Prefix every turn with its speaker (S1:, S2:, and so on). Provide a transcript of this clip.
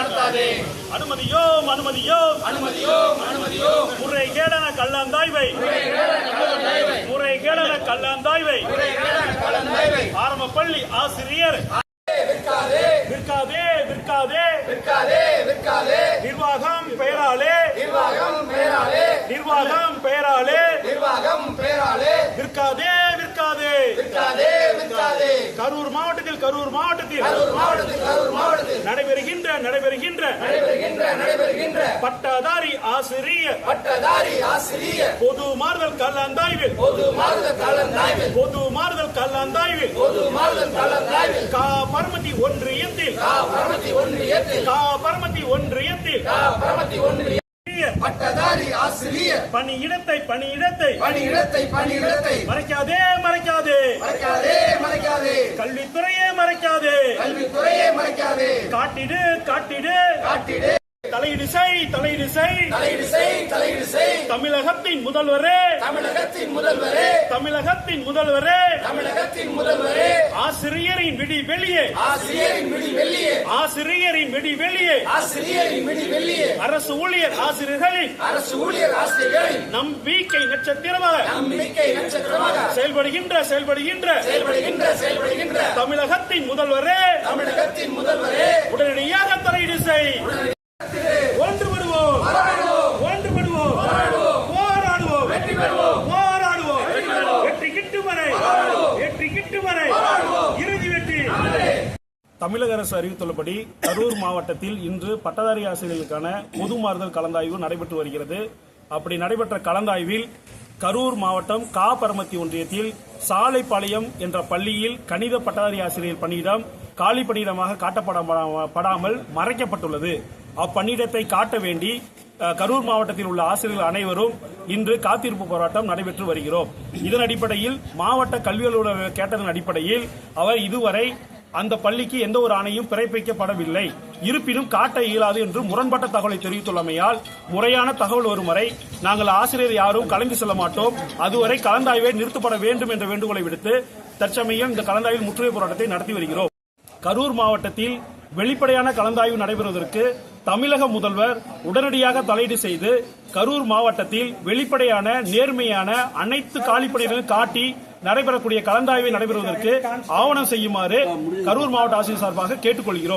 S1: நடத்தாதே.
S2: அனுமதியோம் அனுமதியோம்.
S3: அனுமதியோம் அனுமதியோம்.
S2: முறைகேடான கல்லாந்தாய்வை முறைகேடான கல்லாந்தாய்வை
S3: கலந்தாய்வை
S2: ஆரம்ப பள்ளி ஆசிரியர்.
S3: விற்காதே
S2: விற்காதே. விற்காதே
S3: விற்காதே.
S2: நிர்வாகம் பெயராலே.
S3: நிர்வாகம் பெயராலே.
S2: நிர்வாகம் பெயராலே.
S3: நிர்வாகம் பெயராலே.
S2: விற்காதே விற்காதே.
S3: விற்காதே விற்காதே.
S2: கரூர் மாவட்டத்தில் கரூர் மாவட்டத்தில்.
S3: கரூர் மாவட்டத்தில்
S2: நடைபெறுகின்ற நடைபெறுகின்ற. பட்டதாரி ஆசிரியர்.
S3: பட்டதாரி ஆசிரியர்.
S2: பொது மாறுதல் கல்லாந்தாய்வில்
S3: பொது மாறுதல் கலந்தாய்வில்
S2: பொது மாறுதல் கல்லாந்தாய்வில்
S3: பொது மாறுதல் கலந்தாய்வில்
S2: கா பரமத்தி ஒன்றியத்தில்.
S3: கா பரமத்தி ஒன்றியத்தில்.
S2: கா பரமத்தி ஒன்றியத்தில்.
S3: கா பரமத்தி ஒன்றிய பட்டதாரி ஆசிரியர்.
S2: பணியிடத்தை பணியிடத்தை
S3: பணியிடத்தை பணியிடத்தை
S2: மறைக்காதே மறைக்காதே.
S3: மறைக்காதே மறைக்காதே.
S2: கல்வித்துறையே மறைக்காதே.
S3: கல்வித்துறையே மறைக்காதே.
S2: காட்டிடு காட்டிடு.
S3: காட்டிடு.
S2: தலையீடு செய் தலையீடு செய்.
S3: தலையீடு செய் தலையீடு செய்.
S2: தமிழகத்தின் முதல்வரே.
S3: தமிழகத்தின் முதல்வரே.
S2: தமிழகத்தின் முதல்வரே.
S3: தமிழகத்தின் முதல்வரே.
S2: ஆசிரியரின் விடி வெளியே
S3: ஆசிரியரின் விடி வெள்ளியே
S2: ஆசிரியரின் விடி வெளியே.
S3: ஆசிரியரின் விடி வெள்ளியே
S2: அரசு ஊழியர் ஆசிரியர்களின்
S3: அரசு ஊழியர் ஆசிரியர்களின்
S2: நம்பிக்கை நட்சத்திரமாக
S3: நம்பிக்கை நட்சத்திரமாக
S2: செயல்படுகின்ற செயல்படுகின்ற
S3: செயல்படுகின்ற செயல்படுகின்ற
S2: தமிழகத்தின் முதல்வரே.
S3: தமிழகத்தின் முதல்வரே.
S2: உடனடியாக தலையீடு செய். தமிழக அரசு அறிவித்துள்ளபடி கரூர் மாவட்டத்தில் இன்று பட்டதாரி ஆசிரியர்களுக்கான பொது மாறுதல் கலந்தாய்வு நடைபெற்று வருகிறது. அப்படி நடைபெற்ற கலந்தாய்வில் கரூர் மாவட்டம் கா பரமத்தி ஒன்றியத்தில் சாலைப்பாளையம் என்ற பள்ளியில் கணித பட்டதாரி ஆசிரியர் பணியிடம் காலி பணியிடமாக காட்டப்படாமல் மறைக்கப்பட்டுள்ளது. அப்பணியிடத்தை காட்ட வேண்டி கரூர் மாவட்டத்தில் உள்ள ஆசிரியர்கள் அனைவரும் இன்று காத்திருப்பு போராட்டம் நடைபெற்று வருகிறோம். இதன் அடிப்படையில் மாவட்ட கல்வி அலுவலர் கேட்டதன் அடிப்படையில் அவர் இதுவரை அந்த பள்ளிக்கு எந்த ஒரு ஆணையும் பிறப்பிக்கப்படவில்லை. இருப்பினும் காட்ட இயலாது என்று முரண்பட்ட தகவலை தெரிவித்துள்ளமையால் முறையான தகவல் வரும் வரை நாங்கள் ஆசிரியர் யாரும் கலந்து செல்ல மாட்டோம். அதுவரை கலந்தாய்வை நிறுத்தப்பட வேண்டும் என்ற வேண்டுகோளை விடுத்து தற்சமயம் இந்த கலந்தாய்வில் முற்றுகை போராட்டத்தை நடத்தி வருகிறோம். கரூர் மாவட்டத்தில் வெளிப்படையான கலந்தாய்வு நடைபெறுவதற்கு தமிழக முதல்வர் உடனடியாக தலையீடு செய்து கரூர் மாவட்டத்தில் வெளிப்படையான நேர்மையான அனைத்து காலிப்பணிகளையும் காட்டி நடைபெறக்கூடிய கலந்தாய்வை நடைபெறுவதற்கு ஆவணம் செய்யுமாறு கரூர் மாவட்ட ஆட்சியர் சார்பாக கேட்டுக்கொள்கிறோம்.